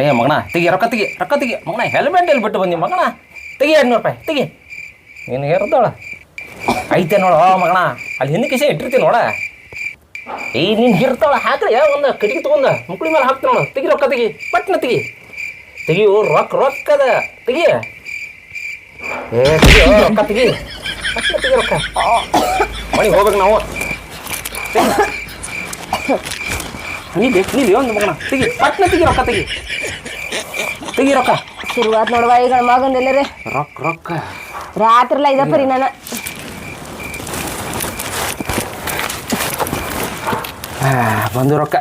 ಏ ಮಗಣ ತೆಗಿ, ರೊಕ್ಕ ತೆಗಿ ರೊಕ್ಕ ತೆಗಿ. ಮಗಣ ಹೆಲ್ಮೆಟ್ ಎಲ್ಲಿ ಬಿಟ್ಟು ಬಂದಿ ಮಗಣ ತೆಗಿ ಎರಡ್ನೂರು ರೂಪಾಯಿ, ತೆಗಿ. ನೀನು ಹೇರ್ದೋಳ. ಐತೆ ನೋಡ ಮಗಣ ಅಲ್ಲಿ ಹಿಂದೆ ಕಿಸೆ ಇಟ್ಟಿರ್ತೀನಿ ನೋಡ. ಏ, ನೀನು ಹಿರ್ತಾಳ ಹಾಕ್ರಿ ಒಂದು ಕಟ್ಟಿಗೆ ತೊಗೊಂಡ ಮುಕ್ಳಿ ಮೇಲೆ ಹಾಕ್ತೀನಿ ನೋಡು. ತೆಗಿ, ರೊಕ್ಕ ತೆಗಿ, ಪಟ್ನ ತೆಗಿ. ತೆಗಿಯು ರೊಕ್ಕ, ರೊಕ್ಕದ. ತೆಗಿ. ಏ, ತೆಗಿ ರೊಕ್ಕ ತೆಗಿ. ಪಟ್ನ ತೆಗಿ, ರೊಕ್ಕ. ಮನೆಗೆ ಹೋಗ್ಬೇಕು ನಾವು. ನೀಲಿ ನೀ ಒಂದು ಮಗನ. ತೆಗಿ ಪಟ್ನ ತೆಗಿ ರೊಕ್ಕ ತೆಗಿ. ತೆಗಿ ರೊಕ್ಕ. ಶುರುವಾತ್ ನೋಡುವ ಈಗ ಮಗಂದ ಎಲ್ಲರೇ. ರೊಕ್ಕ ರೊಕ್ಕ. ರಾತ್ರಿಲ್ಲ ಇದಪ್ಪರಿ ನಾನು. ಆ, ಬಂದು ರೊಕ್ಕ.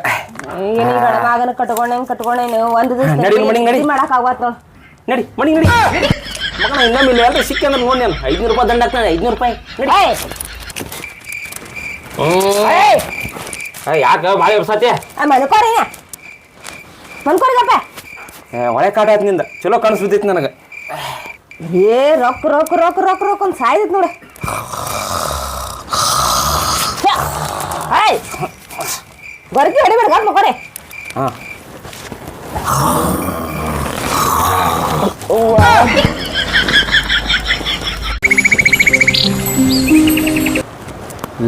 ಈಗ ನೀ ಗಣ ಮಗನ ಕಟ್ಕೊಂಡೆ ಕಟ್ಕೊಂಡೆ ಒಂದು. ದಿವಸ ಮಾಡಕ್ ಆಗತ್ ನೋಡು. ನಡಿ ಮಣಿ ನಡಿ. ಮಗನ ಇನ್ನೊಮ್ಮೆ ಇಲ್ಲ ಎಲ್ಲರೂ ಸಿಕ್ಕಿ ಅಂದ್ರೆ ನೋಡಿ ನಾನು. ಐದ್ನೂರು ರೂಪಾಯಿ ದಂಡ ಹಾಕ್ತಾನೆ ಐದ್ನೂರು ರೂಪಾಯಿ. ನಡಿ. ಯಾಕೆ ಭಾಳ ಎಬ್ಸಾತಿ ಆ ಮನ್ಕೋರಿ ಮನ್ಕೋರಿಗಪ್ಪ ಒಳೆ ಕಾಟ ಆಯ್ತು ನಿಂದ. ಚಲೋ ಕಾಣಿಸ್ಬಿದ್ದೈತಿ ನನಗೆ. ಏ ರೊಕ್ಕ ರೊಕ್ಕ ರೊಕ್ಕ ರೊಕ್ಕ ರೊಕ್ಕ ಒಂದು ಸಾಯ್ದಿತ್ತು ನೋಡಿ. ಗೊರಕಿ ಹೊಡಿಬೇಡ ಗಪ್ ಮಕ್ಕೋರಿ ಹಾಂ.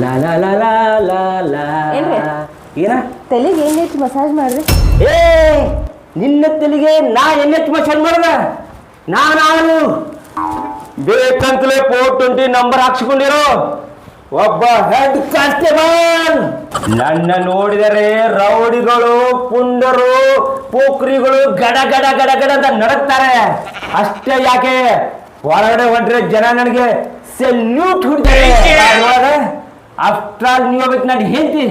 ಲಾ ಲಾ ಲಾ ಲಾ ಲಾ ಲಾ ಏನ್ರಿ? ಏನ? ತಲೆಗೆ ಏನೈತಿ ಮಸಾಜ್ ಮಾಡ್ರಿ ಏ ನಿನ್ನ ತಲೆಗೆ ನಾ ಎಣ್ಣೆತ್ತು ಮಸಾಜ್ ಮಾಡ್ದ? ನಾನು ಬೇಕಂತಲೇ ಫೋರ್ ಟ್ವೆಂಟಿ ನಂಬರ್ ಹಾಕ್ಸ್ಕೊಂಡಿರೋ ಒಬ್ಬ ಹೆಡ್ ಕಾನ್ಸ್ಟೇಬಲ್ ನನ್ನ ನೋಡಿದರೆ ರೌಡಿಗಳು ಪುಂಡರು ಪೋಖ್ರಿಗಳು ಗಡ ಗಡ ಗಡ ಗಡ ಅಂತ ನಡಕ್ತಾರೆ. ಅಷ್ಟೇ ಯಾಕೆ? ಹೊರಗಡೆ ಹೊಂಟ್ರೆ ಜನ ನನಗೆ ಸೆಲ್ಯೂಟ್ ಹೊಡಿತಾರೆ. ಆಫ್ಟರ್ ಆಲ್ ನೀವು ಹೋಗ್ಬೇಕು ನಾನು ಹೇಳ್ತಿ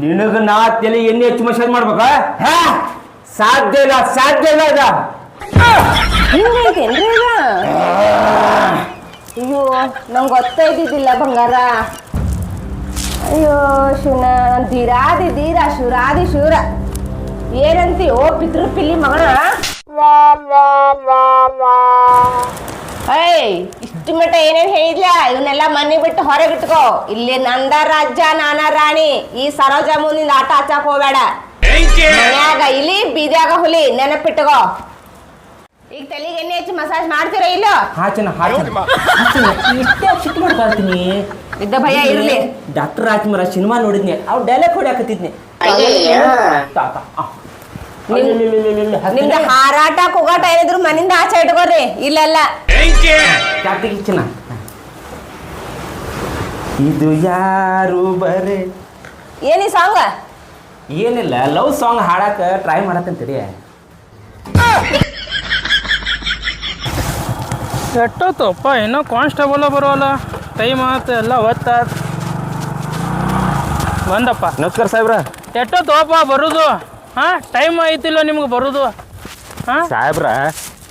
ನಿನಗ ನಾ ತಲೆ ಎಣ್ಣೆ ಹೆಚ್ಚು ಮಸಾಜ್ ಮಾಡ್ಬೇಕಾ? ಹಾ? ಸಾಧ್ಯ ಇಲ್ಲ ಸಾಧ್ಯ ಇಲ್ಲ ಅದ ಹಿಂಗೈತೇನ್ರಿ ಈಗ? ಅಯ್ಯೋ ನಂಗೆ ಗೊತ್ತೈದಿದ್ದಿಲ್ಲ ಬಂಗಾರ. ಅಯ್ಯೋ ಶಿವನ ಧೀರಾದಿ ಧೀರ ಶಿವರಾದಿ ಶಿವರ. ಏನಂತೀಯೋ ಪಿತೃ ಪಿಲ್ಲಿ ಮಗನ? ಏಯ್ ಇಷ್ಟು ಮಟ್ಟ ಏನೇನ್ ಹೇಳಿದ್ಲ ಇವನ್ನೆಲ್ಲ ಮನೆ ಬಿಟ್ಟು ಹೊರಗೆ ಇಟ್ಕೋ. ಇಲ್ಲಿ ನಂದ ರಾಜ್ಯ ನಾನಾ ರಾಣಿ. ಈ ಸರೋಜ ಮುಂದಿನ ಆಟ ಹಚ್ಚಾಕ್ ಹೋಗ್ಬೇಡ. ಮನ್ಯಾಗ ಇಲಿ ಬೀದ್ಯಾಗ ಹುಲಿ. ನೆನಪಿಟ್ಕೋ. ಈಗ ತಲೆಗೆ ಎಣ್ಣೆ ಹಚ್ಚಿ ಮಸಾಜ್ ಮಾಡ್ತೀರ ಇಲ್ಲೋ? ಹಾಚನ ಇಷ್ಟೇ ಮಾಡ್ಕೊಳ್ತೀನಿ ಇದ್ದ ಭಯ ಇರ್ಲಿ. ಡಾಕ್ಟರ್ ರಾಜ್ಮರ ಸಿನಿಮಾ ನೋಡಿದ್ನಿ. ಅವ್ ಡೈಲಾಗ್ ಹೊಡ್ಯಾಕತ್ತಿದ್ನಿ ನಿಮ್ದು ಹಾರಾಟ ಏನಿದ್ರು ಮನಿಂದ ಆಚೆ ಇಟ್ಕೋರಿ ಇಲ್ಲೆಲ್ಲ. ಇದು ಯಾರು ಬರೆ? ಏನಿ ಸಾಂಗ್? ಏನಿಲ್ಲ ಲವ್ ಸಾಂಗ್ ಹಾಡಾಕ ಟ್ರೈ ಮಾಡತ್ತಂತೀರಿ ಎಷ್ಟೊತ್ತಪ್ಪ ಇನ್ನೂ ಕಾನ್ಸ್ಟೇಬಲ್ ಬರೋಲ್ಲ. ಟೈಮ್ ಆತು ಎಲ್ಲ ಒತ್ತ ಬಂದಪ್ಪ. ನಮಸ್ಕಾರ ಸಾಹೇಬ್ರ. ಎಷ್ಟೊತ್ತಪ್ಪ ಬರೋದು. ಹಾಂ ಟೈಮ್ ಐತಿಲ್ಲ ನಿಮ್ಗೆ ಬರೋದು. ಹಾಂ? ಸಾಹೇಬ್ರ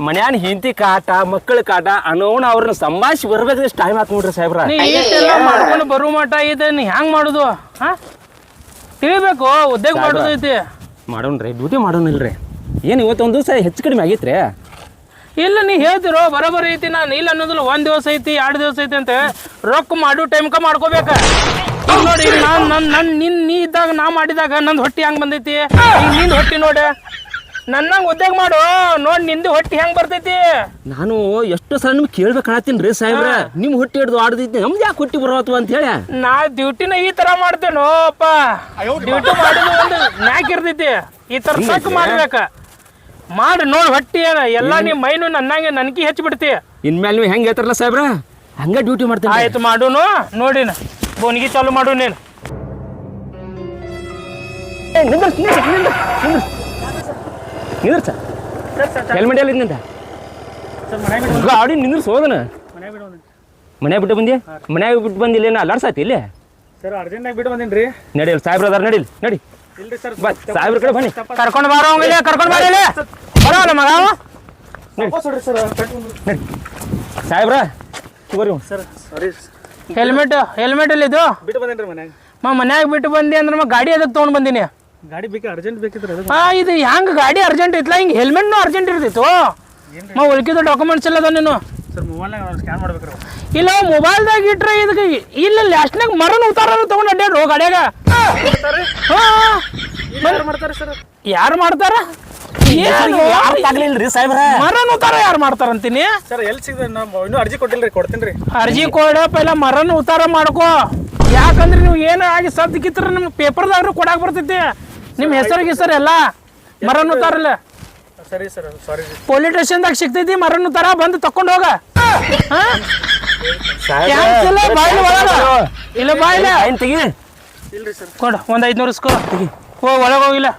ಮನ್ಯಾನ ಹಿಂತಿ ಕಾಟ ಮಕ್ಕಳ ಕಾಟ ಅನ್ನೋಣ ಅವ್ರನ್ನ ಸಂಭಾಷಿ ಬರ್ಬೇಕು ಟೈಮ್ ಆತ್ ನೋಡ್ರಿ ಸಾಹೇಬ್ರ. ನೀ ಇಷ್ಟೆಲ್ಲ ಮಾಡ್ಕೊಂಡು ಬರೋ ಮಟ ಇದೆ ನೀ ಹೆಂಗೆ ಮಾಡೋದು? ಹಾಂ? ತಿಳಿಬೇಕು ಉದ್ಯೋಗ ಮಾಡುದು ಐತಿ. ಮಾಡೋಣ್ರಿ ಡ್ಯೂಟಿ ಮಾಡೋಣಿಲ್ರಿ ಏನು ಇವತ್ತೊಂದು ದಿವಸ ಹೆಚ್ಚು ಕಡಿಮೆ ಆಗೈತ್ರಿ? ಇಲ್ಲ ನೀ ಹೇಳ್ತಿರೋ ಬರೋಬರಿ ಐತಿ ನಾನು ಇಲ್ಲ ಅನ್ನೋದಿಲ್ಲ ಒಂದ್ ದಿವಸ ಐತಿ ಎರಡು ದಿವಸ ಐತಿ ಅಂತ ರೊಕ್ಕ ಮಾಡು ಟೈಮ್ಕ ಮಾಡ್ಕೋಬೇಕ. ನೋಡಿ ನಾನು ನನ್ನ ನನ್ ನನ್ ನಿನ್ ನೀ ಇದ್ದಾಗ ನಾ ಮಾಡಿದಾಗ ನಂದು ಹೊಟ್ಟಿ ಹಂಗೆ ಬಂದೈತಿ? ಈಗ ನಿಂದ ಹೊಟ್ಟಿ ನೋಡೆ. ನನ್ನಂಗ್ ಉದ್ಯೋಗ ಮಾಡು. ನೋಡ್ ನಿಂದು ಹೊಟ್ಟಿ ಹೆಂಗ್ ಬರ್ತೈತಿ? ನಾನು ಎಷ್ಟು ಸಲ ನಿಮ್ಗೆ ಕೇಳ್ಬೇಕು ರೀ ಸಾಹೇಬ್ರ. ನಿಮ್ಮ ಹುಟ್ಟಿ ಹಿಡ್ದು ಆಡ್ದೈತಿ ನಮ್ದು ಯಾಕೆ ಹೊಟ್ಟಿ ಬರೋತ್ವ ಅಂತ ಹೇಳಿ? ನಾ ಡ್ಯೂಟಿನ ಈ ತರ ಮಾಡ್ತೇನೋ ಅಪ್ಪ. ಡ್ಯೂಟಿ ಮಾಡಿದ ಒಂದು ನ್ಯಾಕ್ ಇರ್ತೈತಿ ಈ ತರ ಸಕ್ ಮಾಡ್ಬೇಕ. ಮಾಡಿ ನೋಡಿ ಹೊಟ್ಟಿ ಏನ. ಎಲ್ಲ ನಿಮ್ ಮೈನು ನನ್ನಂಗೆ ನನ್ಕಿ ಹೆಚ್ಚಿ ಬಿಡ್ತಿ ಇನ್ಮೇಲೆ ನೀವು ಹೆಂಗೆ ಹೇಳ್ತಾರಲ್ಲ ಸಾಹೇಬ್ರ? ಹಂಗ ಡ್ಯೂಟಿ ಮಾಡ್ತೀನಿ. ಆಯ್ತು ಮಾಡೋನು. ನೋಡಿನ. ಬೋನಿಗೆ ಚಾಲು ಮಾಡು ನೀನು. ನಿಂದ್ರಸ್ ನಿಂದ್ರಸ್ ನಿಂದ್ರಸ್? ನಿಂದ್ರಸ್ ಹೆಲ್ಮೆಟ್ ಎಲ್ಲಿ ನಿಂದ ಗಾಡಿ ನಿಂದ್ರಸ್ ಹೋದನ ಮನೆ ಬಿಟ್ಟು ಬಂದಿ ಮನ್ಯಾಗ ಬಿಟ್ಟು ಬಂದಿಲ್ಲ ಏನ ಅಲ್ಲಾಡ್ಸಾತಿ ಇಲ್ಲಿ? ಸರ್ ಅರ್ಜೆಂಟಾಗಿ ಬಿಟ್ಟು ಬಂದೀನಿ ನಡಿ ಸಾಹೇಬ್ರ ಅದಾರ ನಡಿಲ್ ನಡಿ. ಇಲ್ರಿ ಸರ್ ಬಾ ಸಾಹೇಬ್ರ ಕಡೆ ಬನ್ನಿ. ಕರ್ಕೊಂಡು ಬಾರೋ ಹಂಗಿಲ್ಲ ಕರ್ಕೊಂಡು ಬಾರಿ ಇಲ್ಲಿ. ಬರೋಲ್ಲ ಮಗ. ಸರ್ ನಡಿ. ಸಾಹೇಬ್ರ ಬರ್ರಿ ಸರ್ ಸಾರಿ. ಹೆಲ್ಮೆಟ್ ಹೆಲ್ಮೆಟ್ ಅಲ್ಲಿ ಇದು ಬಿಟ್ಟು ಬಂದೇನ್ರಿ ಮನ್ಯಾಗ. ಮ ಮನ್ಯಾಗ ಬಿಟ್ಟು ಬಂದಿ ಅಂದ್ರೆ ಮ ಗಾಡಿ ಅದಕ್ಕೆ ತೊಗೊಂಡು ಬಂದೀನಿ? ಗಾಡಿ ಬೇಕು ಅರ್ಜೆಂಟ್ ಬೇಕಿದ್ರೆ ಹಾ ಇದು ಹೆಂಗ್ ಗಾಡಿ ಅರ್ಜೆಂಟ್ ಇತ್ತಲ್ಲ ಹಿಂಗೆ ಹೆಲ್ಮೆಟ್ನು ಅರ್ಜೆಂಟ್ ಇರ್ತಿತ್ತು. ಮಾ ಉಳ್ಕಿದ ಡಾಕ್ಯುಮೆಂಟ್ಸ್ ಎಲ್ಲ ಅದ ನೀನು. ಸರ್ ಮೊಬೈಲ್ನಾಗ ಸ್ಕ್ಯಾನ್ ಮಾಡ್ಬೇಕ್ರಿ. ಇಲ್ಲ ಮೊಬೈಲ್ದಾಗ ಇಟ್ರೆ ಇದಕ್ಕೆ ಇಲ್ಲ ಲಾಸ್ಟ್ನಾಗ ಮರನ್ ಉತ್ತಾರ ತಗೊಂಡು ಅಡ್ಡಾಡ್ರು ಗಾಡ್ಯಾಗ. ಹಾ ಯಾರು ಮಾಡ್ತಾರೆ ಸರ್? ಯಾರು ಮಾಡ್ತಾರ? ಆಗ್ಲಿಲ್ರಿ ಸಾಹೇಬ್ರ? ಮರನ್ ಉತ್ತಾರ ಯಾರು ಮಾಡ್ತಾರಂತೀನಿ? ಸರ್ ಎಲ್ಲಿ ಸಿಗ್ದೆ ನಾವು ಇನ್ನೂ ಅರ್ಜಿ ಕೊಟ್ಟಿಲ್ಲ ರೀ ಕೊಡ್ತೀನಿ ರೀ. ಅರ್ಜಿ ಕೊಡ ಪೈಲ ಮರನ್ ಉತ್ತಾರ ಮಾಡ್ಕೋ. ಯಾಕಂದ್ರೆ ನೀವು ಏನು ಆಗಿ ಸದ್ದು ಕಿತ್ರ ನಿಮ್ ಪೇಪರ್ದಾಗ ಕೊಡಾಕ್ ಬರ್ತೈತಿ ನಿಮ್ ಹೆಸರು ಸರ್ ಎಲ್ಲ? ಮರನ್ನು ತರಲ್ಲ ಸರಿ ಸರ್ ಸಾರಿ ಪೊಲೀಸ್ ಸ್ಟೇಷನ್ದಾಗ ಸಿಗ್ತೈತಿ ಮರನ್ ಉತ್ತಾರ ಬಂದು ತಕೊಂಡ್ ಹೋಗ. ಇಲ್ಲ, ಬಾಯ್ಲಿ ಒಳಗ. ಇಲ್ಲ ಬಾಯ್ಲ. ಏನ್ ತೆಗಿ. ಇಲ್ರಿ ಸರ್. ಕೊಡ ಒಂದ್ ಐದ್ನೂರು ಇಸ್ಕೋ. ಹೋಗ್ ಒಳಗೆ ಹೋಗಿಲ್ಲ.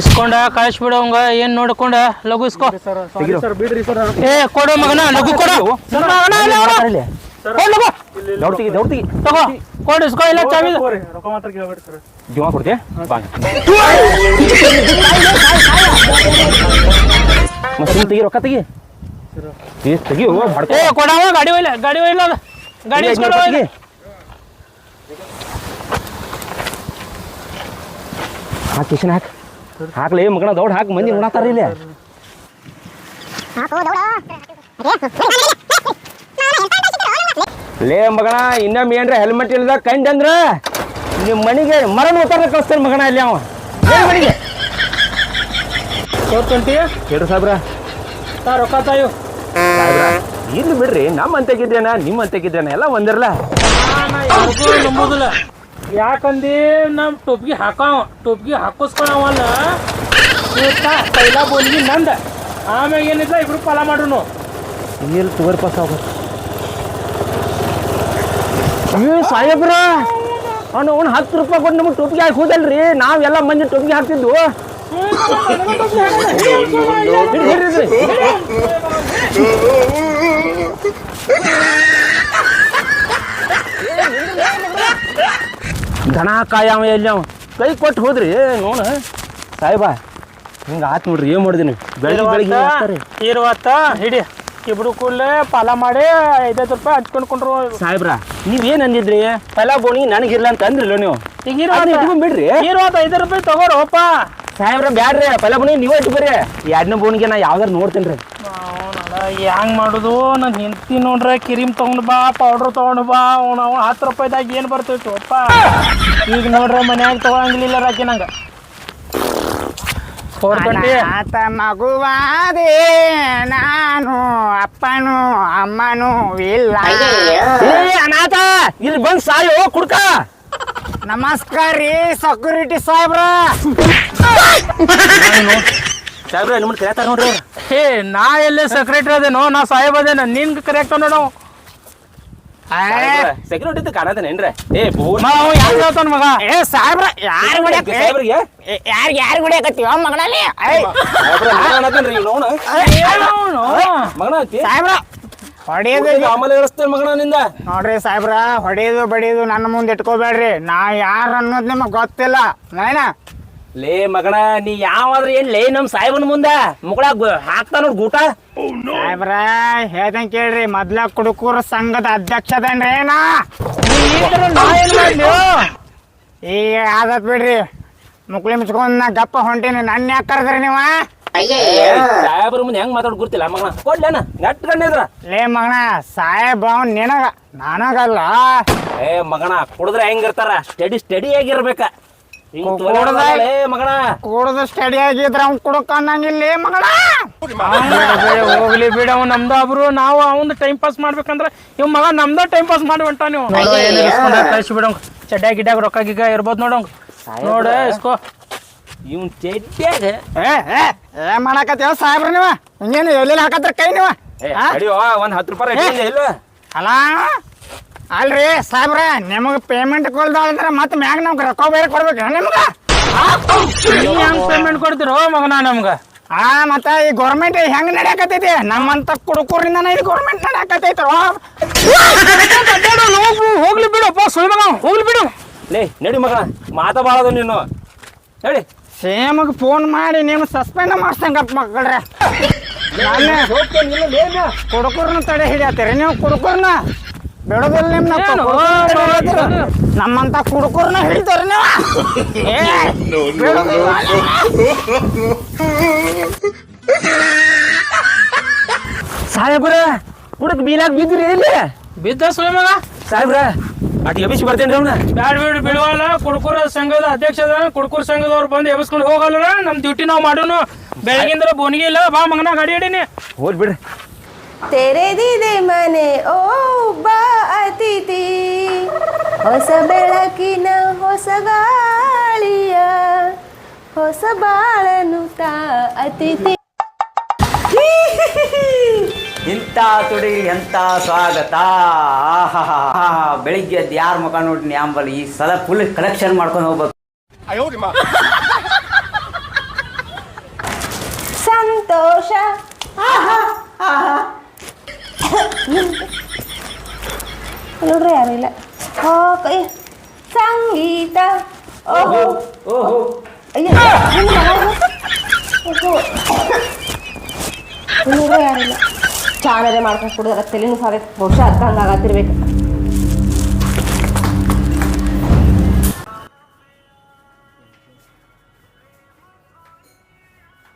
ಇಸ್ಕೊಂಡ ಕಳಿಸ್ಬಿಡ ಅವಂಗ ಏನ್ ನೋಡ್ಕೊಂಡ? ಲಘು ಇಸ್ಕೋ. ಸರ್ ಬಿಡ್ರಿ ಸರ್. ಏ ಕೊಡು ಮಗನ ಲಘು ಕೊಡು. ಮಗನ ತಗೋ. ಕೊಡು ಇಸ್ಕೋ ಇಲ್ಲ ಚಾವಿ ರೊಕ್ಕ ಮಾತ್ರ ಕೇಳ್ಬೇಡಿ ಸರ್ ಜೀವ ಕೊಡ್ತೀಯ ಬಾ ಮತ್ತೆ ತೆಗಿ ರೊಕ್ಕ ತೆಗಿ ಏ ತೆಗಿ ಓ ಮಾಡ್ಕೋ ಏ ಕೊಡವ ಗಾಡಿ ಒಯ್ಲ ಗಾಡಿ ಒಯ್ಲ ಅದ. ಗಾಡಿ ಇಸ್ಕೊಂಡು ರೊಕ್ಕ ಹೋಗ್ಲಿ. ತೆಗಿ. ಹಾಕ್ ಕಿಶನ್ ಹಾಕ್ ಹಾಕ್ಲಿ ಮಗನ ದೌಡ್ ಹಾಕ್ ಮಂದಿ ನೋಡತ್ತಾರ ಇಲ್ಲಿ ಲೇ ಮಗಣ ಇನ್ನೊಮ್ಮೆ ಏನ್ರ ಹೆಲ್ಮೆಟ್ ಇಲ್ಲದ ಕಂಡಂದ್ರ ನಿಮ್ಮ ಮನೆಗೆ ಮರಣ ಉತ್ತರ ಕಳಿಸ್ತೇನೆ ಮಗಣ ಇಲ್ಲಿ ಅವ. ಮನೆಗೆ? ಹೇಳ್ರಿ ಸಾಬ್ರ ತಾ ರೊಕ್ಕ ತಾಯು. ಸಾಬ್ರ ಇರ್ಲಿ ಬಿಡ್ರಿ ನಮ್ಮ ಅಂತೆಗಿದ್ದೇನ ನಿಮ್ಮ ಅಂತೆಗಿದ್ದೇನ ಎಲ್ಲ ಒಂದಿರಲ್ಲ ನಂಬುದಿಲ್ಲ. ಯಾಕಂದಿ ನಮ್ ಟೊಪ್ಗಿ ಹಾಕಾವ ಟೊಪ್ಗಿ ಹಾಕಿಸ್ಕೊಳವಲ್ಲ. ಪೈಲ ಬೋಲ್ಗಿ ನಂದ. ಆಮ್ಯಾಗ ಏನಿಲ್ಲ ಇಬ್ರು ಫಲ ಮಾಡ್ರು ಎಲ್ಲಿ ತೋರ್ಪಾಸ್ ಸಾಬ್ರ ಅಯ್ಯೋ ಸಾಹೇಬ್ರ, ಅವ್ನು ಅವ್ನು ಹತ್ತು ರೂಪಾಯಿ ಕೊಟ್ಟು ನಮಗೆ ಟೊಪ್ಪಿಗೆ ಹಾಕಿ ಹೋದಲ್ರಿ. ನಾವೆಲ್ಲ ಮಂದಿ ಟೊಪ್ಪಿಗೆ ಹಾಕ್ತಿದ್ವು. ದನ ಕಾಯವ ಎಲ್ಲಿ ಅವ? ಕೈ ಕೊಟ್ಟು ಹೋದ್ರಿ. ನೋಡ. ಸಾಹೇಬ, ಹಿಂಗೆ ಆತ್ ನೋಡ್ರಿ. ಏನು ಮಾಡಿದೀನಿ ಬೆಳಗ್ಗೆ ಬೆಳಗ್ಗೆ ಇರುವತ್ತ, ಹಿಡಿ. ಇಬ್ರು ಕೂಡಲೇ ಪಾಲ ಮಾಡಿ ಐದೈದು ರೂಪಾಯಿ ಹಚ್ಕೊಂಡು ಕೊಂಡ್ರು ಸಾಹೇಬ್ರ ನೀವೇನ್ ಅಂದಿದ್ರಿ? ಪಲ ಬೋಣಿ ನನಗಿರ್ಲ ಅಂತ ಅಂದ್ರಲ್ಲ ನೀವು? ಈಗ ಇಟ್ಕೊಂಡ್ ಬಿಡ್ರಿ ರೂಪಾಯಿ ಐದು ರೂಪಾಯಿ ತಗೋರಪ್ಪ ಸಾಹೇಬ್ರ ಬ್ಯಾಡ್ರಿ ಪಲ ಬೋಣಿ ನೀವೇ ಇಟ್ಟು ಬರ್ರಿ ಎರಡನೇ ಬೋಣಿಗೆ ನಾ ಯಾವ್ದಾರು ನೋಡ್ತೇನ್ರಿ ಹೆಂಗ್ ಮಾಡುದು? ನಾನು ನಿಂತಿ ನೋಡ್ರೆ ಕಿರಿಮ್ ತಗೊಂಡ್ ಬಾ ಪೌಡರ್ ತಗೊಂಡ್ ಬಾ ಅವ್ನು ಅವ ಹತ್ತು ರೂಪಾಯಿದಾಗ ಏನ್ ಬರ್ತೈತಿ ಅಪ್ಪ. ಈಗ ನೋಡ್ರೆ ಮನ್ಯಾಗ ತಗೊಳಂಗಿಲ್ಲ ರಾಕಿ ನಂಗ. ಫೋರ್ ಟ್ವೆಂಟಿ ಆತ ಮಗುವಾದೆ ನಾನು ಅಪ್ಪನು ಅಮ್ಮನು ಇಲ್ಲ. ಏ ಅನಾಥ ಇಲ್ಲಿ ಬಂದ್ ಸಾಯೋ ಕುಡ್ಕ. ನಮಸ್ಕಾರ ರೀ ಸೆಕ್ಯೂರಿಟಿ ಸಾಹೇಬ್ರ. ಸಾಹೇಬ್ರ ನಿಮ್ಮನ್ನ ಕರಿತಾರ ನೋಡ್ರಿ ಹೇ ನಾ ಎಲ್ಲೇ ಸೆಕ್ರೆಟರಿ ಅದೇನೋ? ನಾ ಸಾಹೇಬ್ ಅದೇನ? ನಿನ್ ಕರೆಕ್ಟ್ ನೋಡು ಸೆಕ್ಯೂರಿಟಿ ಕಾಣತೇನೇನ್ರಿ ಏ ಯಾರು ಹೇಳ್ತಾನ ಮಗ? ಏ ಸಾಹೇಬ್ರ ಯಾರು ಹೊಡ್ಯಾಕ ಸಾಹೇಬ್ರಿಗೆ? ಯಾರು ಯಾರು ಹೊಡ್ಯಾಕತ್ತೀವ ಮಗನಲ್ಲಿ? ನೋಣ. ಮಗನ ಸಾಹೇಬ್ರ ಹೊಡೆಯೋದು ಆಮೇಲೆ ಹೇಳಿಸ್ತೇನೆ ಮಗನ ನಿಂದ? ನೋಡ್ರಿ ಸಾಹೇಬ್ರ ಹೊಡೆಯೋದು ಬಡಿಯದು ನನ್ನ ಮುಂದೆ ಇಟ್ಕೋಬೇಡ್ರಿ. ನಾ ಯಾರು ಅನ್ನೋದು ನಿಮಗೆ ಗೊತ್ತಿಲ್ಲ. ನಾಯ್ನ? ಲೇ ಮಗಣ ನೀ ಯಾವಾದ್ರ ಏನ್ ಲೇ ನಮ್ ಸಾಹೇಬನ ಮುಂದ? ಮುಗಳ ಹಾಕ್ತಾ ನೋಡ್ ಗೂಟ. ಸಾಹೇಬ್ರ ಹೇಳ್ದಂಗ್ ಕೇಳ್ರಿ ಮೊದ್ಲ ಕುಡುಕೂರ ಸಂಘದ ಅಧ್ಯಕ್ಷ ಅದೇನ್ರಿ ನಾ ಈಗ ಆದತ್ ಬಿಡ್ರಿ. ಮುಕ್ಳಿ ಮುಚ್ಕೊಂಡ್ ನಾ ಗಪ್ಪ ಹೊಂಟೇನಿ ನನ್ನ ಯಾಕೆ ಕರೆದ್ರಿ ನೀವ? ಸಾಹೇಬ್ರ ಮುಂದೆ ಹೆಂಗ್ ಮಾತಾಡ್ ಗುರ್ತಿಲ್ಲ ಮಗಣ ಕೊಡ್ಲೇನ ನೆಟ್ ಗಣ್ಣಿದ್ರ ಲೇ ಮಗಣ ಸಾಹೇಬ್ ಅವ್ನ್ ನಿನಗ ನನಗಲ್ಲ. ಏ ಮಗಣ ಕುಡಿದ್ರೆ ಹೆಂಗಿರ್ತಾರ ಸ್ಟಡಿ ಸ್ಟಡಿ ಆಗಿರ್ಬೇಕ. ಆಗಿದ್ರ ಅವ್ನ್ ಕುಡುಕ ಅನ್ನಂಗಿಲ್ಲ ಲೇ ಮಗನ. ಹೋಗ್ಲಿ ಬಿಡ ಅವ್ ನಮ್ದ ಒಬ್ರು ನಾವು ಅವಂದ್ ಟೈಮ್ ಪಾಸ್ ಮಾಡ್ಬೇಕಂದ್ರ ಇವ್ ಮಗ ನಮ್ದ ಟೈಮ್ ಪಾಸ್ ಮಾಡಿ ಹೊಂಟ ನೀವು ಕಳ್ಸಿ ಬಿಡಂಗ್ ಚಡ್ಡ ಗಿಡ್ಯಾಗ ರೊಕ್ಕ ಗಿಗ ಇರ್ಬೋದು ನೋಡಂಗ್ ನೋಡ ಇಸ್ಕೋ. ಇವ್ನ್ ಚೆಡ್ಡ್ಯಾಗ ಏ ಮಾಡಾಕತ್ತೀವ ಸಾಹೇಬ್ರ ನೀವ? ಹಿಂಗೇನು ಎಲ್ಲಿ ಹಾಕತ್ರ ಕೈ ನೀವ? ಒಂದ್ ಹತ್ತು ರೂಪಾಯಿ ಅಲ್ಲ ಅಲ್ರಿ ಸಾಹೇಬ್ರ ನಿಮಗೆ ಪೇಮೆಂಟ್ ಕೊಲ್ದ್ರ ಮತ್ತೆ ಮ್ಯಾಗ ನಮ್ಗೆ ರೊಕ್ಕ ಬೇರೆ ಕೊಡ್ಬೇಕ ನಿಮ್ಗ? ನೀ ಹೆಂಗ್ ಪೇಮೆಂಟ್ ಕೊಡ್ತಿರೋ ಮಗನ ನಮ್ಗ? ಆ ಮತ್ತ ಈ ಗೌರ್ಮೆಂಟ್ ಹೆಂಗ್ ನಡೆಯಕತ್ತೈತಿ? ನಮ್ಮಂತ ಕುಡುಕೂರಿಂದನ ಈ ಗೌರ್ಮೆಂಟ್ ನಡೆಯಕತ್ತೈತಿ? ಹೋಗ್ಲಿ ಸುಳ್ಳು ಮಗ ಹೋಗ್ಲಿ ಬಿಡು. ಲೇ ನಡಿ ಮಗ ಮಾತಾ ಬಾಳದು ನೀನು. ಹೇಳಿ ಸೇಮಗ್ ಫೋನ್ ಮಾಡಿ ನೀವು ಸಸ್ಪೆಂಡ್ ಮಾಡ್ಸಂಗಪ್ಪ ಮಕ್ಕಳ್ರೆ ಕುಡುಕೂರ್ನ ತಡೆ ಹಿಡಿಯತ್ತೀರಿ ನೀವು ಕುಡುಕೂರ್ನ? ಬಿಡೋದಿಲ್ಲ ನಿಮ್ಮ. ನಮ್ಮಂತ ಕುಡುಕೂರ್ನ ಹಿಡಿತಾರ ನೀವು. ಸಾಹೇಬ್ರ ಕುಡಕ್ ಬೀಲಾಗ ಬಿದ್ರಿ ಇಲ್ಲಿ ಬಿದ್ದ ಸುಳ್ಳು ಮಗ. ಸಾಹೇಬ್ರ ಅಟ್ ಎಬಿಸಿ ಬರ್ತೇನೆ ಅವ್ನ. ಬ್ಯಾಡ ಬಿಡು ಬಿಡುವಲ್ಲ. ಕುಡ್ಕೂರ ಸಂಘದ ಅಧ್ಯಕ್ಷ ಅದ ಕುಡ್ಕುರ್ ಸಂಘದವ್ರು ಬಂದು ಎಬ್ಸ್ಕೊಂಡು ಹೋಗಲ್ಲ. ನಮ್ ಡ್ಯೂಟಿ ನಾವು ಮಾಡೋನು. ಬೆಳಗಿಂದ್ರ ಬೋನಿಗೆ ಇಲ್ಲ ಬಾ ಮಗನ ಗಾಡಿ ಹಿಡೀನಿ. ಹೋಲ್ ಬಿಡ್ರಿ ತೆರೆದಿದೆ ಮನೆ ಓ ಬಾ ಅತಿಥಿ. ಹೊಸ ಬೆಳಕಿನ ಹೊಸ ಗಾಳಿಯ ಹೊಸ ಬಾಳನು ತಾ ಅತಿಥಿ. ಇಂಥ ತುಡಿ ಎಂಥ ಸ್ವಾಗತ. ಆಹಾಹಾ. ಬೆಳಿಗ್ಗೆ ಎದ್ದು ಯಾರ ಮುಖ ನೋಡಿ ಅಂಬಲ್ ಈ ಸಲ ಫುಲ್ ಕಲೆಕ್ಷನ್ ಮಾಡ್ಕೊಂಡು ಹೋಗ್ಬೇಕು. ಸಂತೋಷ. ಆಹಾ ಯಾರು ಇಲ್ಲ ಓ ಕೈ ಸಂಗೀತ ಓಹೋ ಓಹೋ ಅಯ್ಯೋ ಹಿಂಗ್ ಮಾಡೋದು? ಓಹೋ. ನೋಡ್ರಿ ಯಾರಿಲ್ಲ ಚಾನರೇ ಮಾಡ್ಕೊಂಡು ಕುಡಿದ್ರೆ ತಲೆನೂ ಸಾರ ಬಹುಶಃ ಅರ್ಥ ಹಂಗಾಗತ್ತಿರ್ಬೇಕು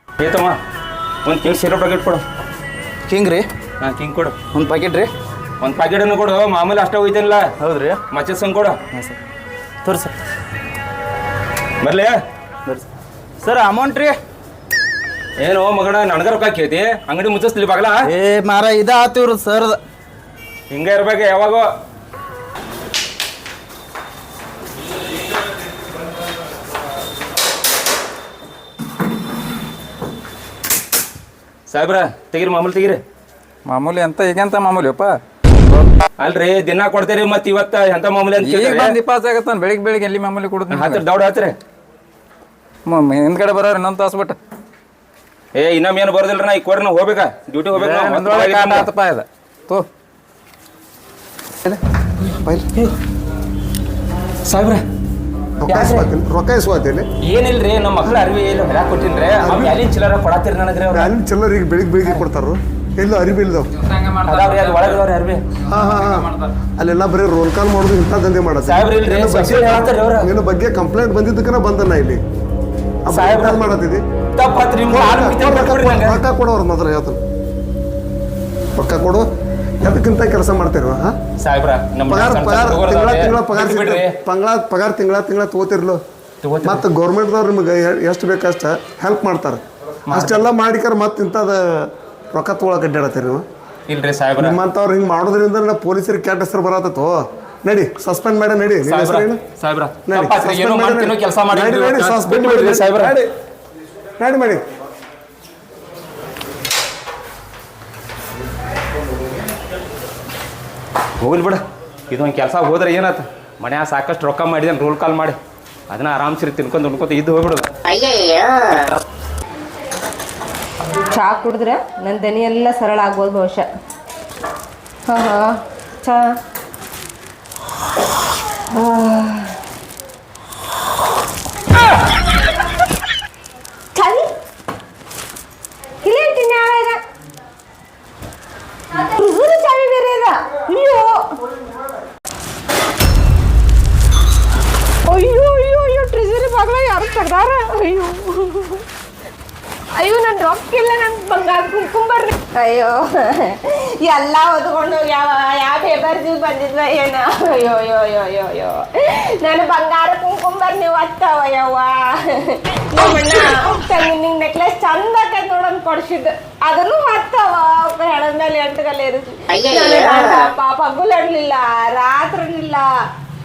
ಏತಮ್ಮ ಒಂದು ಕಿಂಗ್ ಸಿರೋ ಪ್ಯಾಕೆಟ್ ಕೊಡು ಕಿಂಗ್ ರೀ ಹಾಂ ಕಿಂಗ್ ಕೊಡು. ಒಂದು ಪ್ಯಾಕೆಟ್ ರೀ? ಒಂದು ಪ್ಯಾಕೆಟನ್ನು ಕೊಡು. ಮಾಮೂಲಿ ಅಷ್ಟೇ ಹೋಯ್ತೇನಲ್ಲ? ಹೌದು ರೀ ಮಚ್ಚಸ್ ಸಂಗ್ ಕೊಡು. ಹಾಂ ಸರ್. ತೋರಿ ಸರ್ ಬರ್ಲಿ ಸರ್ ಅಮೌಂಟ್ ರೀ? ಏನು ಮಗನ ನನಗ ರೊಕ್ಕ ಕೇಳ್ತಿ? ಅಂಗಡಿ ಮುಚ್ಚಿಸ್ಲಿ ಬಾಗಲ? ಏ ಮಾರ ಇದ ಆತಿವ್ರಿ ಸರ್ ಹಿಂಗೆ ಇರ್ಬೇಕು ಯಾವಾಗ. ಸಾಹೇಬ್ರ ತೆಗೀರಿ ಮಾಮೂಲಿ ತೆಗಿರಿ. ಮಾಮೂಲಿ ಅಂತ ಈಗಂತ ಮಾಮೂಲಿ ಅಪ್ಪ? ಅಲ್ರಿ ದಿನ ಕೊಡ್ತೀರಿ ಮತ್ತೆ ಇವತ್ತ ಎಂತ ಮಾಮೂಲಿ ಅಂತ ಈಗ ಕೇಳ್ತಾರೆ ಬಂದು ಆಗತ್ತಾನ ಬೆಳಿಗ್ಗೆ ಬೆಳಿಗ್ಗೆ ಎಲ್ಲಿ ಮಾಮೂಲಿ ಕೊಡುದು ಹತ್ತಿರ ದೌಡ್ ಹತ್ತಿರ ಹಿಂದ್ಗಡೆ ಬರೋರು ಇನ್ನೊಂದು ತಾಸು ಬಿಟ್ಟು. ಏ ಇನ್ನೊಮ್ಮೆ ಏನು ಬರೋದಿಲ್ಲ ನಾ ಈಗ ಕೊಡ್ರಿ ನಾವು ಹೋಗ್ಬೇಕಾ? ಡ್ಯೂಟಿ ಹೋಗ್ಬೇಕು ನಾವು. ಕಾಟ ಹೋಗಿದ್ದು ಆತಪ್ಪ ಇದು. ತೋ. ಸಾಹೇಬ್ರ. ರೊಕ್ಕ ಇಸ್ಕೊತೀನಿ ರೊಕ್ಕ ಇಸ್ಕೊತೀನಿ ಏನಿಲ್ರಿ ನಮ್ಮ ಮಕ್ಳ ಅರಿವಿ ಇಲ್ಲ ಹೊರಗೆ ಕೊಟ್ಟಿನ್ರಿ ಅವ್ ಚಿಲ್ಲರೆ ಚಿಲ್ಲರ ಕೊಡತ್ತೀರಿ ನನಗ್ರಿ ಅವ್ರ. ಅಲ್ಲಿ ಈಗ ಬೆಳಿಗ್ಗೆ ಬೆಳಿಗ್ಗೆ ಕೊಡ್ತಾರ ಎಲ್ಲೋ ಅರಿವಿ ಇಲ್ದವ್ ಅದಾವ್ರಿ ಅದು ಒಳಗದವ್ರಿ ಅರಿವಿ ಹಾ ಹಾ ಹಾ. ಅಲ್ಲೆಲ್ಲ ಬರೀ ರೋಲ್ ಕಾಲ್ ಮಾಡೋದು ಇಂಥ ದಂಧೆ ಸಾಹೇಬ್ರ ಇಲ್ರಿ ಸಬ್ಸಿಡಿ ಹೇಳ್ತಾರ್ರಿ ಅವ್ರ. ನಿನ್ನ ಬಗ್ಗೆ ಕಂಪ್ಲೇಂಟ್ ಬಂದಿದ್ದಕ್ಕನ ಬಂದನ ಇಲ್ಲಿ. ಸಾಹೇಬ್ರ. ಮಾಡತ್ತಿದ್ದಿ ನಿಮ್ಗೆ ಕುಡಿತೇವೆ ಕೊಟ್ಬಿಡ್ರಿ ನಂಗೆ. ರೊಕ್ಕ ಕೊಡೋರು ಮೊದಲು ಹೇಳ್ತಾನೆ. ರೊಕ್ಕ ಕೊಡು. ಎದಕ್ಕಿಂತ ಕೆಲಸ ಮಾಡ್ತಿರುವ ಹಾ? ಸಾಹೇಬ್ರ ನಮ್ಮ ಪಗಾರ ಪಗಾರ ತಿಂಗಳ. ತಿಂಗಳ ಪಗಾರ ಪಂಗಳ ಪಗಾರ ತಿಂಗಳ ತಿಂಗಳ ತಗೋತಿರ್ಲು. ತಗೋತೀರಿ. ಮತ್ತೆ ಗೌರ್ಮೆಂಟ್ದವ್ರು ನಿಮಗೆ ಎಷ್ಟು ಬೇಕಷ್ಟ ಹೆಲ್ಪ್ ಮಾಡ್ತಾರೆ. ಅಷ್ಟೆಲ್ಲ ಮಾಡಿಕರ ಮತ್ತೆ ಇಂಥದ ರೊಕ್ಕ ತೊಗೊಳಕ್ಕೆ ಅಡ್ಡಾಡತ್ತೀರಿ ನೀವು ಇಲ್ರಿ ಸಾಹೇಬ್ರ. ನಿಮ್ಮಂಥವ್ರು ಹಿಂಗೆ ಮಾಡೋದ್ರಿಂದ ನಾ ಪೊಲೀಸರಿಗೆ ಕೆಟ್ಟ ಹೆಸರು ಬರತ್ತೋ ನಡಿ ಸಸ್ಪೆಂಡ್ ಮಾಡಿ ನಡಿ. ನಿನ್ನ? ಸಾಹೇಬ್ರ ನಡಿ ತಪ್ಪಾತ್ರಿ suspend ಮಾಡಿ ಮಾಡ್ತೀನೋ ನಡಿ. ಕೆಲಸ ಮಾಡಿ. ನಡಿ, ನಡಿ, suspend ಬಿಟ್ಟು ಮಾಡಿ ಬಿಡ್ರಿ ನಡಿ. ಸಾಹೇಬ್ರ. ನಡಿ. ನಡಿ ಮಾಡಿ ಹೋಗ್ಲಿ ಬಿಡ. ಇದೊಂದು ಕೆಲಸ ಹೋದ್ರೆ ಏನಾಯ್ತು ಮನ್ಯಾಗ ಸಾಕಷ್ಟು ರೊಕ್ಕ ಮಾಡಿದೆ ರೋಲ್ ಕಾಲ್ ಮಾಡಿ. ಅದನ್ನ ಆರಾಮ್ಸಿರಿ ತಿನ್ಕೊಂಡು ಉಣ್ಕೊತ ಇದ್ದು ಹೋಗ್ಬಿಡೋದು ಚಾ ಕುಡಿದ್ರೆ ನನ್ನ ದನಿ ಎಲ್ಲ ಸರಳ ಆಗ್ಬೋದು ಬಹುಶಃ. ಹಾಂ ಹಾಂ. ಚಾ ಚಾವಿ ಇಲ್ಲೇ ಇಟ್ಟಿನಿ ಯಾವಾಗ ಫ್ರಿಜ್ಜಲ್ಲಿ ಚಾವಿ ಬೇರೆ ಅದ ಅಯ್ಯೋ ಅಯ್ಯೋ ಅಯ್ಯೋ ಅಯ್ಯೋ ಟ್ರೆಜರಿ ಬಾಗ್ಲ ಯಾರು ತೆಗ್ದಾರ ಅಯ್ಯೋ ಅಯ್ಯೋ ನನ್ನ ರೊಕ್ಕ ಇಲ್ಲ ನನ್ನ ಬಂಗಾರ ಕುಂಕುಂಬರ್ರಿ ಅಯ್ಯೋ ಎಲ್ಲ ಓದ್ಕೊಂಡು ಯಾವ ಯಾವ ಪೇಪರ್ಸ್ ಬಂದಿದ್ವ ಏನ. ಅಯ್ಯೋ ಅಯ್ಯೋ ಅಯ್ಯೋ ಅಯ್ಯೋ ಅಯ್ಯೋ. ನಾನು ಬಂಗಾರ ಕುಂಕುಂಬರ್ ನೀವು ಅತ್ತವ ಯವ್ವ. ನಮ್ಮಣ್ಣ ನೆಕ್ಲೆಸ್ ಚಂದ ಆಕೈತ್ ನೋಡನ್ ಕೊಡ್ಸಿದ್ದು. ಅದನ್ನು ಹತ್ತವ ಹೆಣದ ಮೇಲೆ ಎಂಟು ಗಲ್ಲ ಇರಿಸಿ ಪಾಪ ರಾತ್ರಿ ರಾತ್ರಿಲಿಲ್ಲ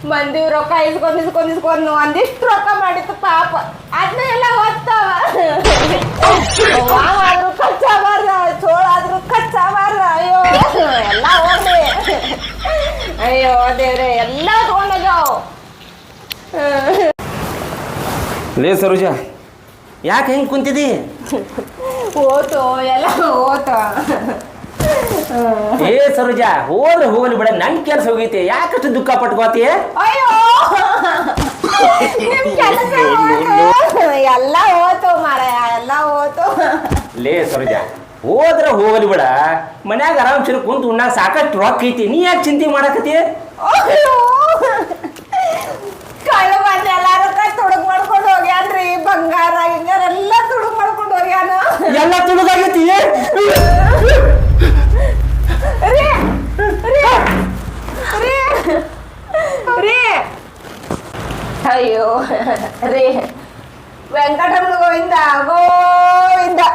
ಮಂದಿ ರೊಕ್ಕ ಇಸ್ಕೊಂಡ್ ಇಸ್ಕೊಂಡ್ ಇಸ್ಕೊಂಡು ಒಂದಿಷ್ಟು ರೊಕ್ಕ ಮಾಡಿತ್ತು ಪಾಪ. ಅದನ್ನ ಎಲ್ಲ ಹೊತ್ತವ. ಆದ್ರೂ ಖರ್ಚಾಬಾರ್ದ ಚೋಳ ಆದ್ರೂ ಖರ್ಚಾಬಾರ್ದ ಅಯ್ಯೋ ಎಲ್ಲ ಹೋಗ್ಲಿ ಅಯ್ಯೋ ದೇವ್ರೆ ಎಲ್ಲ ತಗೊಂಡೋಗ್ಯಾವ. ಲೇ ಸರೋಜ ಯಾಕೆ ಹೆಂಗೆ ಕುಂತಿದಿ? ಓತು ಎಲ್ಲ ಓತು ಏ ಸರೋಜ ಹೋದ್ರೆ ಹೋಗಲಿ ಬಿಡ ನನ್ ಕೆಲಸ ಹೋಗೈತಿ. ಯಾಕಷ್ಟು ದುಃಖ ಪಟ್ಕೋತಿ ಅಯ್ಯೋ! ನಿಮ್ ಕೆಲಸ ಎಲ್ಲ ಹೋತು ಮಾರಾಯ ಎಲ್ಲ ಹೋತು. ಲೇ ಸರೋಜ ಹೋದ್ರೆ ಹೋಗಲಿ ಬಿಡ. ಮನ್ಯಾಗ ಆರಾಮ್ ಚಿರು ಕುಂತು ಉಣ್ಣಾಗ ಸಾಕಷ್ಟು ರೊಕ್ಕ ಐತಿ. ನೀ ಯಾಕೆ ಚಿಂತೆ ಮಾಡಕತಿ ಅಯ್ಯೋ! ಕಳ್ಳ ಬಂದ ಎಲ್ಲಾರು ಕೈ ತುಡುಗ್ ಮಾಡ್ಕೊಂಡು ಹೋಗ್ಯಾನ್ರಿ. ಬಂಗಾರ ಹಿಂಗಾರ ಎಲ್ಲ ತುಡುಗ್ ಮಾಡ್ಕೊಂಡು ಹೋಗ್ಯಾನ. ಎಲ್ಲ ತುಡುಗಾಗೈತಿ రే! రే! రే! రే! అయ్యో రే! వెంకటమ్మ గోవిందా? గోవిందా?